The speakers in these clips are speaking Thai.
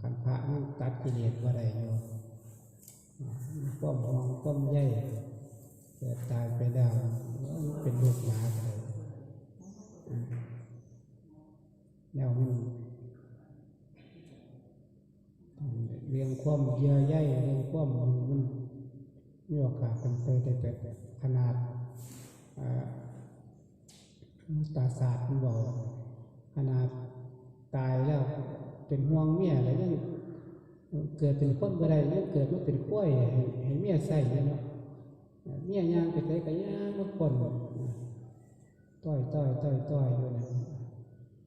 คันพระมันตัดกิเลสว่าได้อยู่ก้มมองก้มใหญ่เกิดตายไปแล้วเป็นลูกหมาเลยแล้วมันเรื่องความเยื่อใยเรื่องความมันมีโอกาสเป็นไปได้แต่ขนาดอ่าตาศาสตร์มันบอกขนาดตายแล้ว เป็นห่วงเมียแล้วยังเกิดเป็นคนบ่ได้ยังเกิดมาเป็นกล้วยให้เมียใส่เนาะเมียย่างไปไสก็ย่างมาคนต้อยต้อยต้อยต้อยอยู่นะ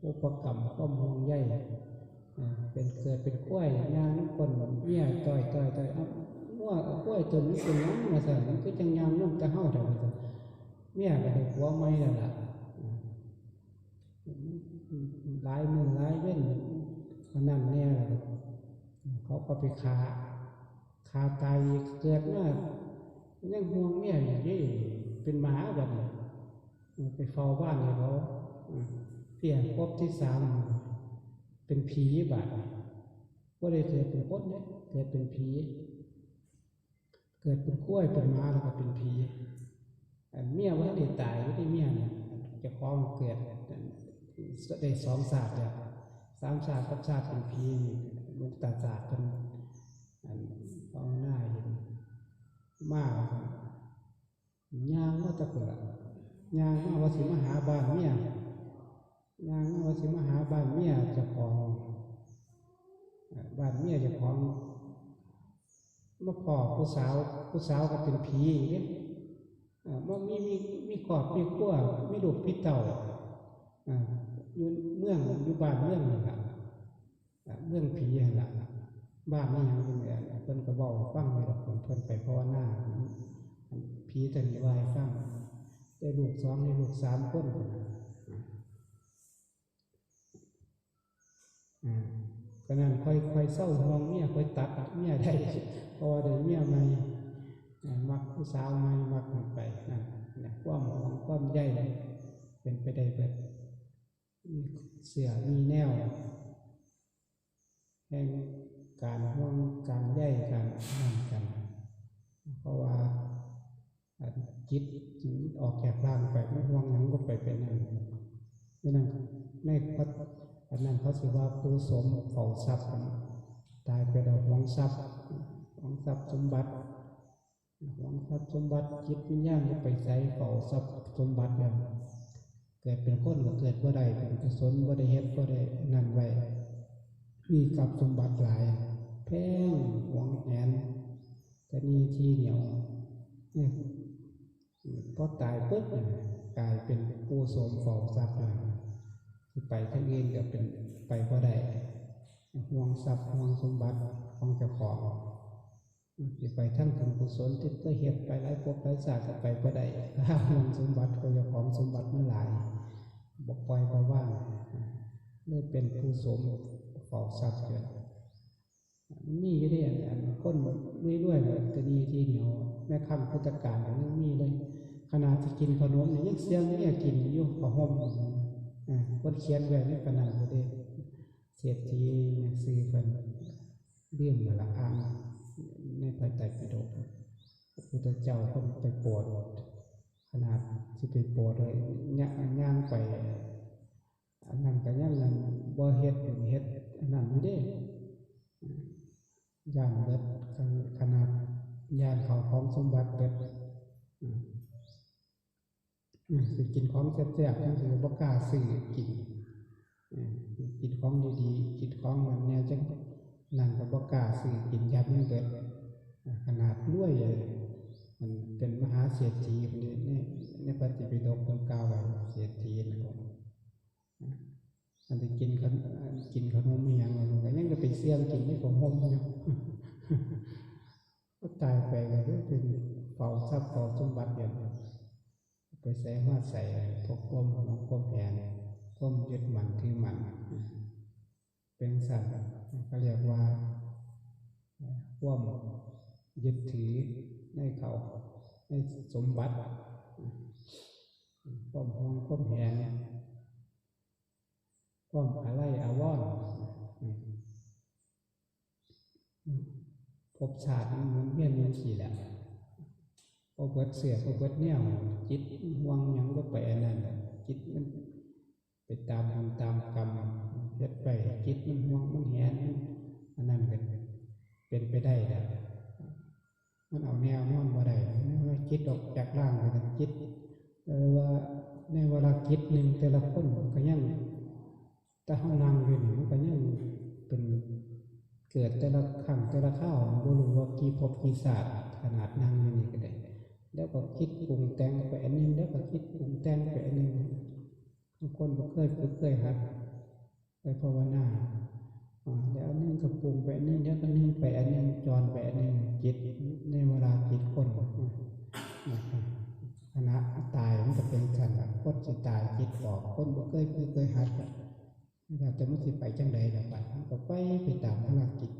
อุปกรรมความห่วงใยอ่เป็นเกิดเป็นกล้วยย่างน้ำคนเมียต้อยต้อยต้อยเอ้าว่ากล้วยตัวนี้เป็นหยังมาสั่นมันก็จังยามนุ่มตะเฮาเท่านั้นเมียก็ได้ผัวใหม่แล้วล่ะหลายมือหลายเว้น มันนั่นแน่แล้วเขาก็ไปคาคาตายเกิดมายังห่วงเมียอย่างนี้เป็นหมาแบัดนี้ไปเฝ้าบ้านให้เขาเพียงพบที่สามเป็นผีบาดก็ได้เกิดเป็นคนเนี่ยเกิดเป็นผีเกิดเป็นกล้วยเป็นหมาแล้วก็เป็นผีอันเมียว่าได้ตายไม่ได้เมียเนี่ยจะคล้องเกิดได้สองศาสตร์แล้ว สามศาติกับศาตร์เป็นพีลูกตาศาสตร์เป็นอันฟองหน้าเห็นมากครับย่างว่าตะกุละย่างมาว่าสิมหาบานเมียย่างมาว่าสิมหาบานเมียจะของบานเมียจะของมาพอผู้สาวผู้สาวก็เป็นผีเนี่ยอ่าว่ามีมีมีขอบมีขั้วมีลูกพี่เต่าอ่า อยู่เมืองอยู่บ้านเมืองนี่ล่ะอ่าเมืองผีนั่นล่ะบ้านนี่ยังเป็นแบบเพิ่นก็บอกฟังไม่ดอกผมเพิ่นไปภาวนาผีตะนีวายฟังได้ลูกสองได้ลูกสามคนขนาก็นั้นค่อยค่อยเศร้าห่วงเมียค่อยตัดเมียได้พราะว่าได้เมียใหม่มักผู้สาวมามักมันไปนั่นความหองความใหญ่เป็นไปได้เบิด เสือมีแนว แห่งการห่วงการใหญ่การนั่นกัน เพราะว่าจิตจึงออกจากร่างไปไม่ห่วงหยังก็ไปเป็นนั่นนี่นั่นในพัดอันนั้นเขาสิว่าผู้สมเฝ้าทรัพย์ตายไปแล้วหวงทรัพย์หวงทรัพย์สมบัติหวงทรัพย์สมบัติจิตวิญญาณจะไปใส่เฝ้าทรัพย์สมบัติแล้ว เกิดเป็นคนก็เกิดบ่าได้เป็นกุศลบ่าได้เฮ็ดบ่าได้นั่นไว้มีทรัพย์สมบัติหลาย แพงหวงแหนแต่นี่ที่เหนียวเนี่ยพอตายปุ๊บเนี่ยกลายเป็นผู้สมเฝ้าทรัพย์เลยที่ไปทั้งเองก็เป็นไปบ่าได้ห่วงทรัพย์ห่วงสมบัติของเจ้าของ สิไปทั้งทำกุศลที่ก็เฮ็ดไปหลายภพหลายชาติก็ไปบ่ได้ถ้าห่วสมบัติก็จะของสมบัติมันหลายบอกปล่อยบ่ว่างเลยเป็นผู้สมเฝ้าทรัพย์เกิดมีอยู่เด้อันคนไม่ด้วยเลยก็ดีทีเดียวแม่คำพุทธการก็ยังมีเลยขนาดจะกินขนมเนี่ยยังเสียงเนี่ยกินอยู่ผ้าห่มอ่าคนเขียนไว้ในขนาดบ่ได้เศรษฐีเนี่ยซื้อเพิ่นเรื่องนั่นละอ่าน ในพระไตรปิฎกพระพุทธเจ้าเพิ่นไปปรดขนาดที่ไปปรดเลยย่างย่างไปอันนั้นก็ยังนั้นบ่เฮ็ดเป็นเฮ็ดอันนั้นอยู่เด้ย่านเบิดขนาดย่านเขาของสมบัติเบิดอืมอืมสิกินของแซ่บๆจังสิบ่กล้าซื้อกินอืมกินของดีๆกินของมันแนวจังนั่นก็บ่กล้าซื้อกินยับมันเบิด ขนาดรวย มันเป็นมหาเศรษฐีคนนี้นี่ปฏิปิฎกต้องกล่าวไว้เศรษฐีนะครับอันที่กินขนกินขนมมีอย่างมันก็ยังจะไปเสี่ยงกินไม่ผมหมอยู่ก็ตายไปก็เป็นเฝ้าทรัพย์เฝ้าสมบัติอย่างไปใส่มาใส่พวกความหวงความแหนความยึดมั่นถือมั่น เป็นสัตว์เขาเรียกว่าว่วมยึดถือในเขาใน สมบัติความห่วงความแหนความอะไรอาวรณ์ภชาติมันหมุนเวียนอยู่สี่แหละพอเบิดเสือพอเบิดแนวจิตห่วงยังก็ไปอันนั้นแหละจิตมันไปตามบุญตามกรรมเฮ็ดไปจิตมันห่วงมันแหนนอันนั้นเป็นเป็นไปได้แหละ มันเอาแนวนอนบ่ได้ไม่ว่าจิตออกจากร่างไปทางจิตแต่ว่าในเวลาจิตหนึ่งแต่ละคนก็ยังแต่ห้องนั่งอยู่นี่มันก็ยังเป็นเกิดแต่ละครั้งแต่ละข้าวบ่รู้ว่ากี่ภพกี่ศาสตร์ขนาดนั่งอยู่นี่ก็ได้แล้วก็คิดปรุงแต่งไปอันนึงแล้วก็คิดปรุงแต่งไปอันนึงบางคนบ่เคยฝึกเคยหัดไปภาวนา อ่าแล้วอันนึงก็ปรุงไปอันนึงแล้วก็นึงไปอันนึงจรไปอันนึงจิตในเวลาจิตคนนะครับขณะตายมันก็เป็นกันละคนสิตายจิตออกคนบ่เคยเคยหัดก็แล้วแต่มันสิไปจังใดล่ะบัดมันก็ไปไปตามพลังจิต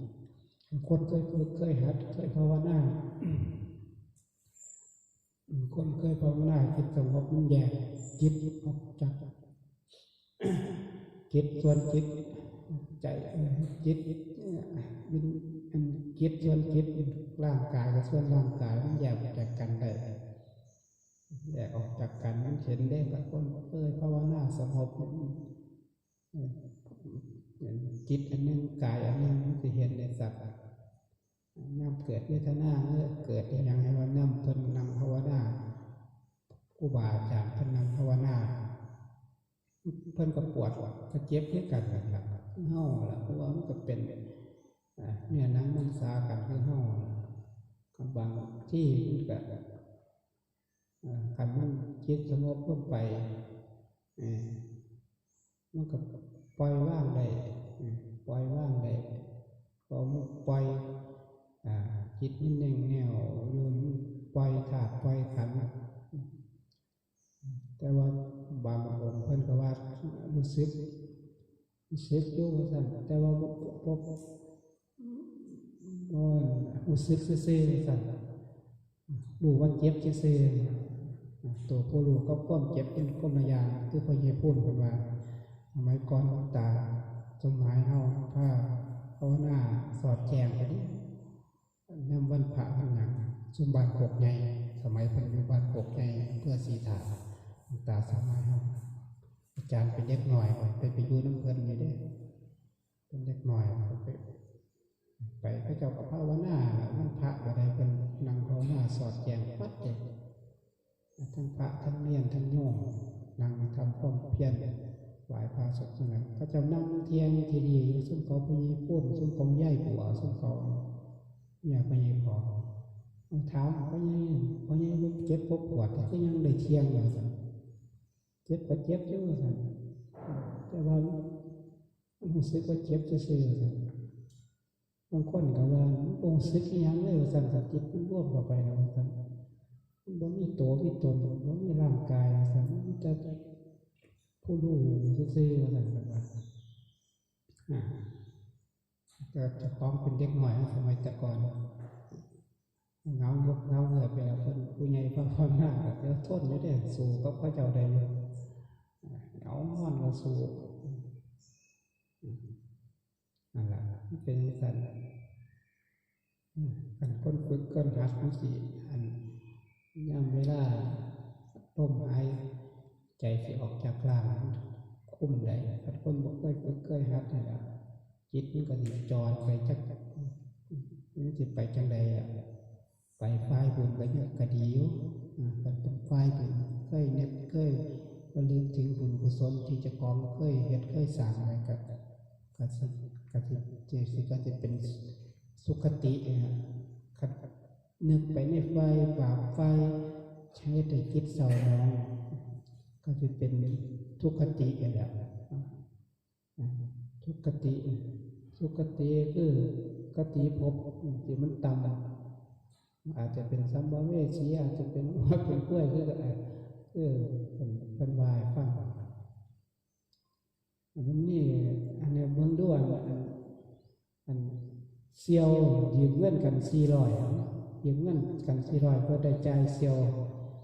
คนเคยฝึกเคยหัดเคยภาวนาคนเคยภาวนาจิตสงบมันแยกจิตออกจากจิตส่วนจิต ใจจิตเอ่อวิญอันจิตส่วนจิตร่างกายกับส่วนร่างกายมันแยกออกจากกันได้แยกออกจากกันมันเห็นได้กับคนเคยภาวนาสงบจิตอันนึงกายอันนึงมันจะเห็นในสัตว์น้ำเกิดเวทนาเมื่อเกิดอย่างให้ว่าน้ำเพิ่นนำภาวนาครูบาอาจารย์เพิ่นนำภาวนา เพิ่นก็ปวดก็เจ็บด้วยกันนั่นละคือเฮาละเพราะว่ามันก็เป็นเนี่ยหนังมันสากันคือเฮาล่ะกับบางที่มันก็อ่าคันมันจิตสงบลงไปมันก็ปล่อยว่างได้ปล่อยว่างได้พอมันปล่อยจิตมันเน่งแนวอยู่ปล่อยขาดปล่อยขัน แต่ว่าบางองค์เพิ่นก็ว่ารู้สึกรู้สึกอยู่ว่าซั่นแต่ว่าบบบ่บ่รู้สึกซื่อๆซั่นรู้ว่าเจ็บซื่อตัวผู้รู้ก็ความเจ็บเป็นคนละยาคือพ่อเยพูดเพิ่นว่าสมัยก่อนตาสมหมายเฮาถ้าภาวนาสอดแจงไปดิน้ำวันพระวันหนังสุมบานโกกใหญ่สมัยเพันอยุบานโกกใหญ่เพื่อสีถา ตาสมัยเฮาอาจารย์เป็นเด็กหน่อยไปไปยู่น้ำเพลินอยู่เด้เป็นเด็กหน่อยไปไปพระเจ้ากับพระวนาวันพระอะไรเป็นนางภาวนาสอดแจงปัดเลยทั้งพระทั้งเนียนทั้งโยมนั่งทำความเพียรไหวพระศพสนันเขาจะนั่งเทียงทีดีอยู่ซึ่งเขาพยีพูดซึ่งเขาใหญ่ปัวซึ่งเขาอย่าไปยังขอเอาเท้าเขายังเขายังเจ็บปวดปวดแต่ก็ยังได้เทียงอยู่สัน จ็บก็เจ็บอยู่สันแต่ว่ารู้สึกว่าเจ็บจะซื่อสันบางคนก็ว่าองค์สึกยังเลยว่าสันสันจิตมันรวบเข้าไปแล้วว่าสันมันบ่มีตัวมีตนบ่มีร่างกายสันมันจะผู้รู้ซื่อๆว่าสันแบบว่าอ่าก็จะฟ้องเป็นเด็กหน่อยสมัยแต่ก่อนเงายกเงาเหงื่อไปแล้วเป็นผู้ใหญ่พระพรหน้าเดี๋ยวทนไม่ได้สู้ก็พระเจ้าได้เลยาม่อนก็สู้นั่นแหละเป็นสันกันคนฝึกคนหัดมันสิอันย่ำเวลาต้มหายใจสิออกจากร่างคุ้มได้กันคนบ่เคยฝึกเคยหัดนี่แหละจิตมันก็สิจรไปจักมันสิไปจังใดอะไปฝ่ายบุญก็เยอะก็ดีอยู่อ่ามันเป็นฝ่ายบุญเคยเนึกเคย ระลึกถึงบุญกุศลที่จะกองเคยเฮ็ดเคยสร้างไว้ก็ก็สิก็สิเจสิก็จะเป็นสุขติอะคันนึกไปในไฟบาปไฟใช้แต่จิตเศร้าหมองก็จะเป็นทุกขติอะและอ่าทุกขติสุขติคือกติภพที่มันต่ำอาจจะเป็นสัมภเวสีอาจจะเป็นว่าเป็นกล้วยคืออะ ไรคือเป็นเป็นวายฟังอันนี้อันนี้เบื้องด้วยอันอันเซียวยืมเงินกันสี่ร้อยยืมเงินกันสี่ร้อยเพื่อได้ใจายเซียว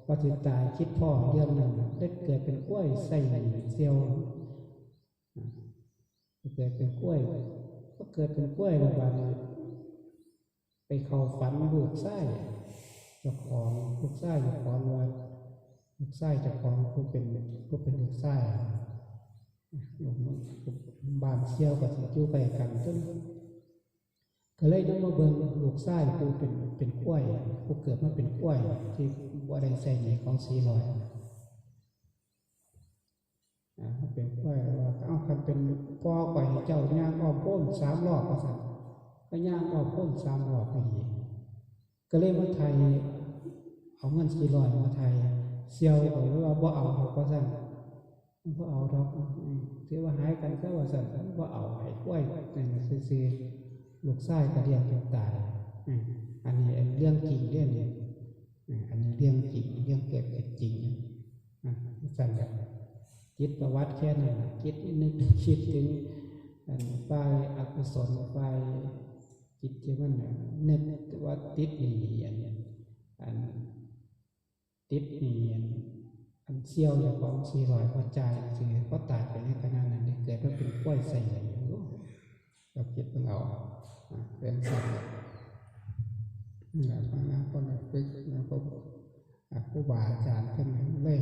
พอจิตายคิดพ่อเดือนหนึ่งได้เกิดเป็นกล้วยใส่เซียวเกิดเป็นกล้วย ก็เกิดเป็นกล้วยระบาดไปเข้าฝันลูกไส้เจ้าของลูกไส้เจ้าของว่า ลูกไส้จ้าของผู้เป็นผู้เป็นลูกไส้ลูกบานเชี่ยวกับสิอยู่ใกล้กันจนก็เลยนำมาเบิ่งลูกไส้ผู้เป็นเป็นกล้วยผู้เกิดมาเป็นกล้วย ที่บ่ได้ใส่หนของสีลอยอ่าเป็นกล้วยว่าเอาคันเป็นพ่อก่อยให้เจ้าย่างอ้อมพ้นสามรอบก็สั่นก็ย่างอ้อมพ้นสามรอบก็ดีก็เลยมาไทยเอาเงินสี่ร้อยมาไทย เซียวก็เลยว่าบ่เอาเขาก็สั่นบ่เอาดอกอืมถือว่าหายกันก็ว่าสั่นบ่เอาให้กล้วยนั่นน่ะซื่อๆลูกชายก็เรียกจนตายอันนี้เรื่องจริงเรื่องเนี้อืมอันนี้เรื่องจริงเรื่องเกิดจริงสั่นแบบคิดประวัติแค่นั้นคิดนึกคิดถึงฝ่ายอกุศลฝ่ายจิตที่มันน่ะนึกว่าติดนีอันนี้ยอัน ติดหนีอันอันเซี่ยวอย่างของสี่ร้อยพอใจสิก็ตายไปในขณะนั้นเกิดว่าเป็นกล้วยใส่อย่างนี้เราคิดเพิ่งเอาอะเป็นสัตว์แหละพระนาคนละฝึกแล้วก็อะครูบาอาจารย์เพิ่นเลย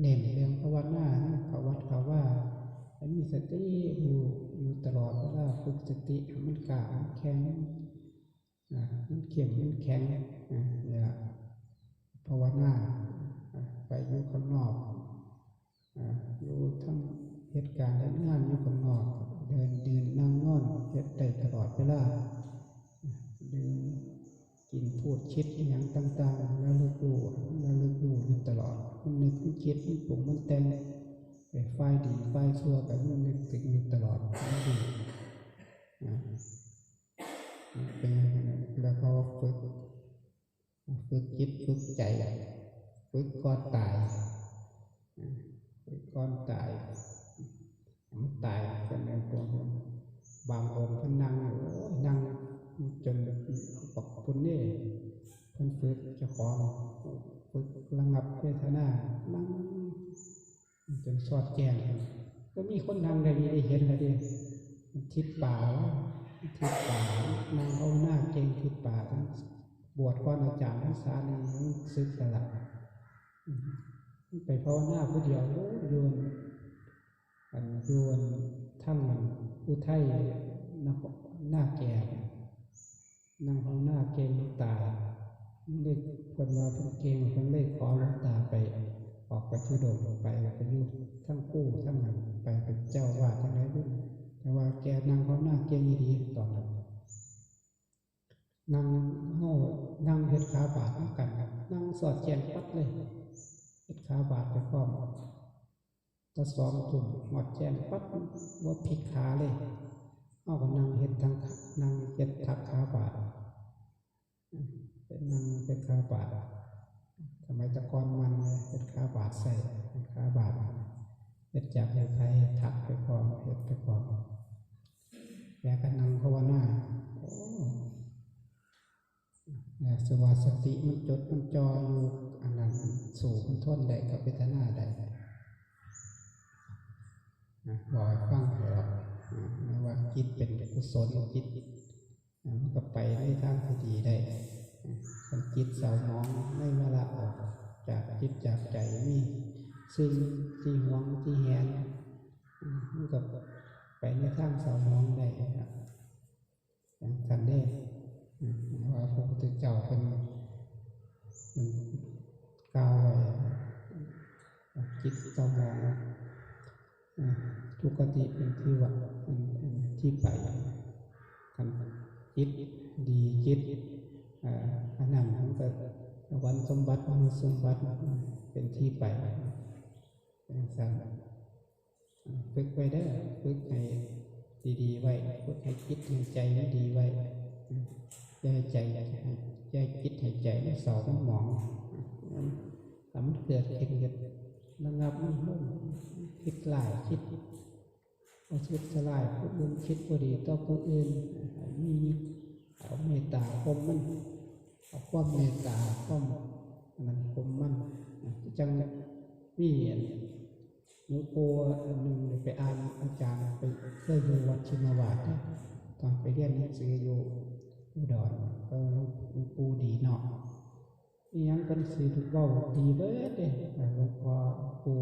เน้นเรื่องภาวนาเขาวัดเขาว่าให้มีสติอยู่อยู่ตลอดเวลาฝึกสติให้มันกล้ามันแข็งมันเข้มมันแข็งเนี่ยล่ะ ภาวนาไปอยู่ข้างนอกอยู่ทั้งเหตุการณ์และงานอยู่ข้างนอก เดินยืนนั่งนอนเฮ็ดได้ตลอดเวลาเดินกินพูดคิดอย่างต่างๆแล้วลึกรู้แล้วลึกรู้อยู่ตลอดมันนึกมันคิดมันปรุงมันแต่งไปฝ่ายดีฝ่ายชั่วกันมันนึกถึงอยู่ตลอดมันดีเป็น ฝึกจิตฝึกใจฝึกก่อนตายอ่าฝึกก่อนตายมันตายเป็นในตัวมันบางองค์เพิ่นนั่งโอ้ยนั่งจนบอกคุณนี่เพิ่นฝึกจ้าของฝึกระงับเวทนานั่งจนสอดแจ้งก็มีคนทำอะไรนี้ได้เห็นแล้วดิทิศป่าทิศป่านางเอาหน้าเก่งทิศป่าทั้ง บวชก่อนอาจารย์ทั้งสาลีทั้งซึกสลับไปภาวนาผู้เดียวโยนอันโยนทั้งอุทัยนครหน้าแก่นางเอาหน้าเก่งตาเล็กคนว่าเพิ่นเก่งเพิ่นเลยขอลวงตาไปออกไปทุดงค์ไปไปอยู่ทั้งกู้ทั้งนั้นไปเป็นเจ้าว่าทั้งหลายรุ่นแต่ว่าแกนั่งเขาหน้าเก่งดีตอนนั้น นั่งเฮานั่งเฮ็ดขาบาดนำกันครับนั่งสอดแจงปัดเลยเฮ็ดขาบาดไปพร้อมตะสองทุ่มหมดแจงปัดว่าพิกขาเลยเฮาก็นั่งเฮ็ดทางนั่งเฮ็ดทักขาบาดเป็นนางเป็นขาบาดทสมัยแตะกอนมันเลยเป็นขาบาทใส่เป็นขาบาทเป็นจับอย่างไทยทักไปพร้อมเฮ็ดไปพร้อมแกก็นั่งภาวนาโอ้เนี่ย สวาสติมันจดมันจออยู่อันนั้นสูงมันทนได้กับเวทนาได้นะบอกให้ฟังเถอะนะว่าจิตเป็นกุศลจิตมันก็ไปในทางที่ดีได้คันจิตเศร้าหมองไม่เวลาออกจากจิตจากใจมีซึ่งที่หวงที่แหนมันก็ไปในทางเศร้าหมองได้ครับอย่างกันได้ ว่าพระพุทธเจ้าเป็นมันกล่าวไว้จิตเศร้ามองทุกขติเป็นที่วัดเป็นที่ไปกันจิตดีจิตอันนั้นมันก็วันสมบัติมนุษย์สมบัติเป็นที่ไปเป็นสันฝึกไว้ได้อฝึกให้ดีๆไว้ฝึกให้จิตให้ใจให้ดีไว้ อย่าให้ใจอย่าให้อย่าให้จิตให้ใจไม่สอบไม่หมองถ้ามันเกิดขึ้นก็ระงับมันลงคิดหลายคิดเอาคิดสลายผู้อื่นคิดบ่ดีต่อผู้อื่นมีเอาเมตตาคมมันเอาความเมตตาความอันนั้นคมมันจังมีอันหลวงปู่อันหนึ่งไปอ่านอาจารย์ไปเคยอยู่วัดชินวาสนะตอนไปเรียนหนังสืออยู่ อุดรก็หลวงปู่ดีเนาะอียังกันสิถูกเว้าดีเบิดเด้แต่หลวงพ่อปู่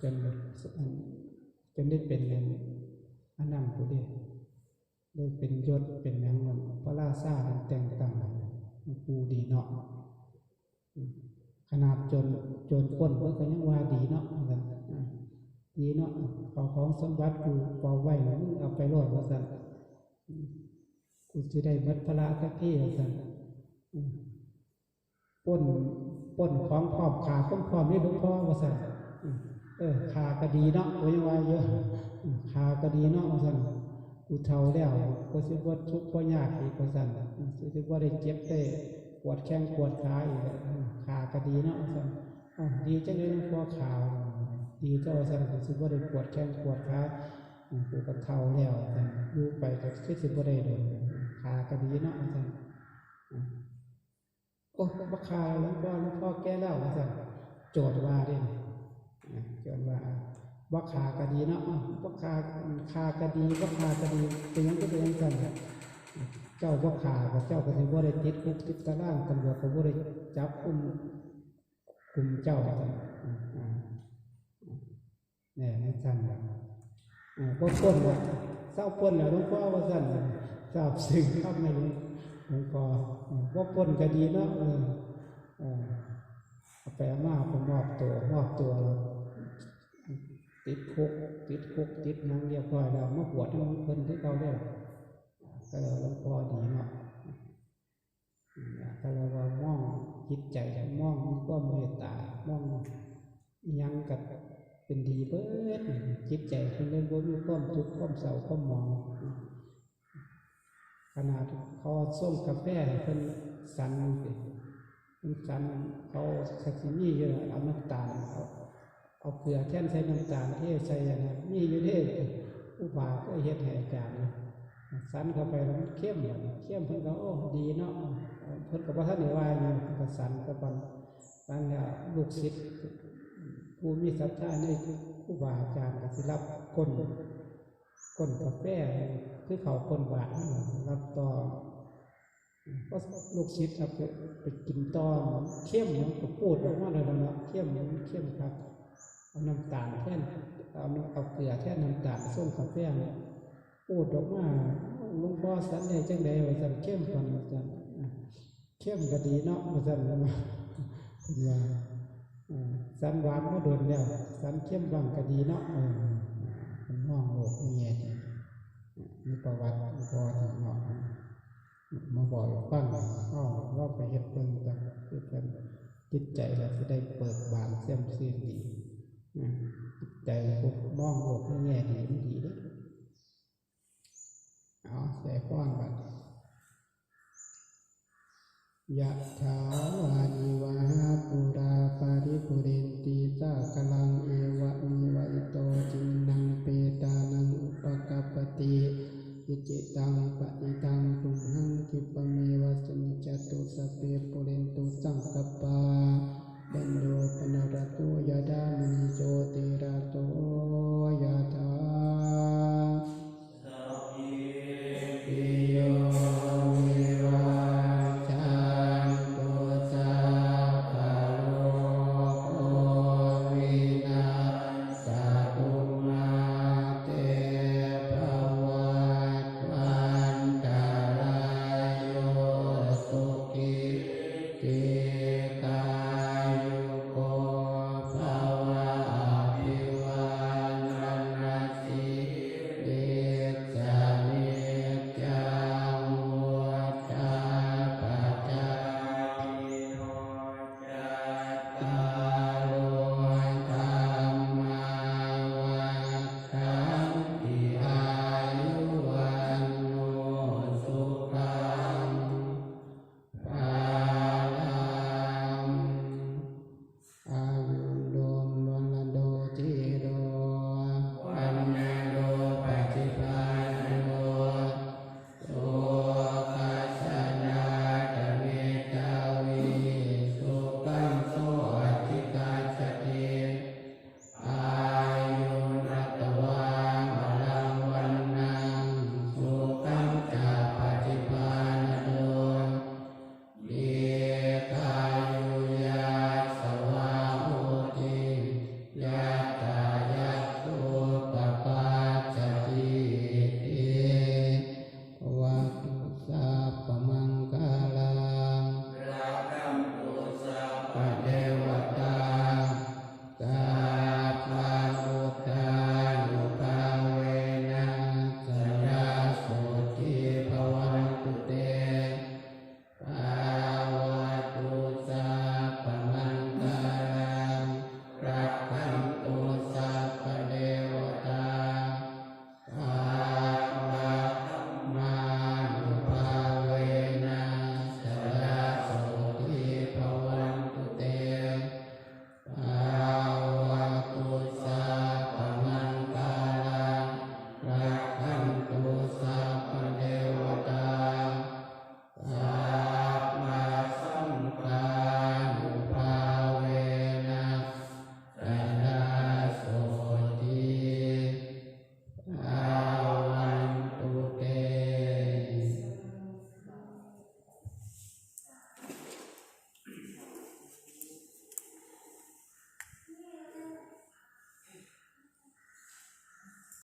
จนจนได้เป็นอันอันนั้นผู้เด้ได้เป็นยศเป็นหยังมันพระราชาแต่งตั้งหลวงปู่ดีเนาะขนาดจนจนพ้นเพิ่นก็ยังว่าดีเนาะว่าซั่นดีเนาะเอาของสมบัติกูเฝ้าไว้มึงเอาไปรอดว่าซั่น กูจะได้วัดพระสักที่สันป้นป้นของพร้อมขาพ้อมพร้อมนี่หลวงพ่อว่าสันอืมเออขาก็ดีเนาะโอ้ยว่าเยอะขาก็ดีเนาะว่าสันกูเท่าแล้วกูสิบ่าทุกข์บ่ยากอีกว่าสันอืมสิบ่ได้เจ็บได้ปวดแข้งปวดขาอีกขาก็ดีเนาะว่าสันอ้าวดีจังเลยหลวงพ่อขาดีเจ้าว่าสันกูสิบ่าได้ปวดแข้งปวดขาอืมกูก็เท่าแล้วอาจารย์อยู่ไปก็คือสิบ่ได้โดน ขาก็ดีเนาะอาจารย์โอ้บ่ขาหลวงพ่อหลวงพ่อแก้แล้วอาจารย์โจทย์ว่าเด้นี่อะโจทย์ว่าบ่ขาก็ดีเนาะอ้าวบ่ขาขาก็ดีบ่ขาก็ดีเป็นยังก็เป็นจังซั่นเจ้าบ่ขาก็เจ้าก็สิบ่ได้ติดคุกติดตารางตำรวจก็บ่ได้จับกุมกุมเจ้าอาจารย์อ่าอ่าแน่นั่นซั่นล่ะอ่าพอพ้นแล้วเศร้าพ้นแล้วหลวงพ่อว่าสั่น ทราบซึ้งครับในนี้หลวงพ่ออ่าพ้นก็ดีเนาะเออเออเอาไปเอามาผมมอบตัวมอบตัวแล้วติดคุกติดคุกติดนั่งเรียบร้อยแล้วมาบวชให้มันเพิ่นที่เขาได้ก็เลยหลวงพ่อดีเนาะอืมก็เลยว่ามองจิตใจมองมีความเมตตามองยังกับเป็นดีเบิดจิตใจเพิ่นเล่นบ่มีความทุกข์ความเศร้าความมอง ขนาดเขาส่งกาแฟเพิ่นสันสิเพิ่นสันเขาสักสิมีอยู่แล้วเอาน้ำตาลเอาเอาเกลือแท่นใส่น้ำตาลเทใส่อันนั้นมีอยู่เด้ผู้บ่าก็เฮ็ดให้อาจานสันเข้าไปมันเข้มเข้มเพิ่นก็โอ้ดีเนาะเพิ่นก็บ่ทันได้ว่าหยังเพิ่นก็สันก็บันบันแล้วลูกศิษย์ผู้มีศรัทธาในครูบาอาจารย์ก็สิรับก้น ก้นกาแฟคือเขาก้นบาทนั่นแหละรับต่อก็ลูกศิษย์ครับไปกินตอนเข้มมันก็พูดออกมาเลยนะเข้มเข้มครับเอาน้ำตาลแท่นเอาเอาเกลือแท่นน้ำตาลส้มกาแฟเนี่ยพูดออกมาลวงพ่อสันได้จังไดว่าสันเข้มก่อนสันเข้มก็ดีเนาะว่าสันแล้วมาเป็นว่าสันหวานก็โดนแล้วสันเข้มบางก็ดีเนาะ มันมองโลกนี่ไงมีประวัติพอถึงเนาะมาบอกฟังอ้อว่าไปเฮ็ดเพิ่นจังคือเพิ่นจิตใจแล้วสิได้เปิดบานเสียมเสียงดีจิตใจพวกมองโลกนี่แง่ดีไมันดีเด้อเอาใส่ก้อนบัดยะถาวานิวาปุราปาริปุเรนตีสากลังเอวะมิวะอิโตจิ ติอิจิตังปฏิตังตุมหังคิปะเมวะสมิจจตุสพเพปุเรนตุสังกปปาบันโดปนรตุยะดามินิโจติระโตยะถา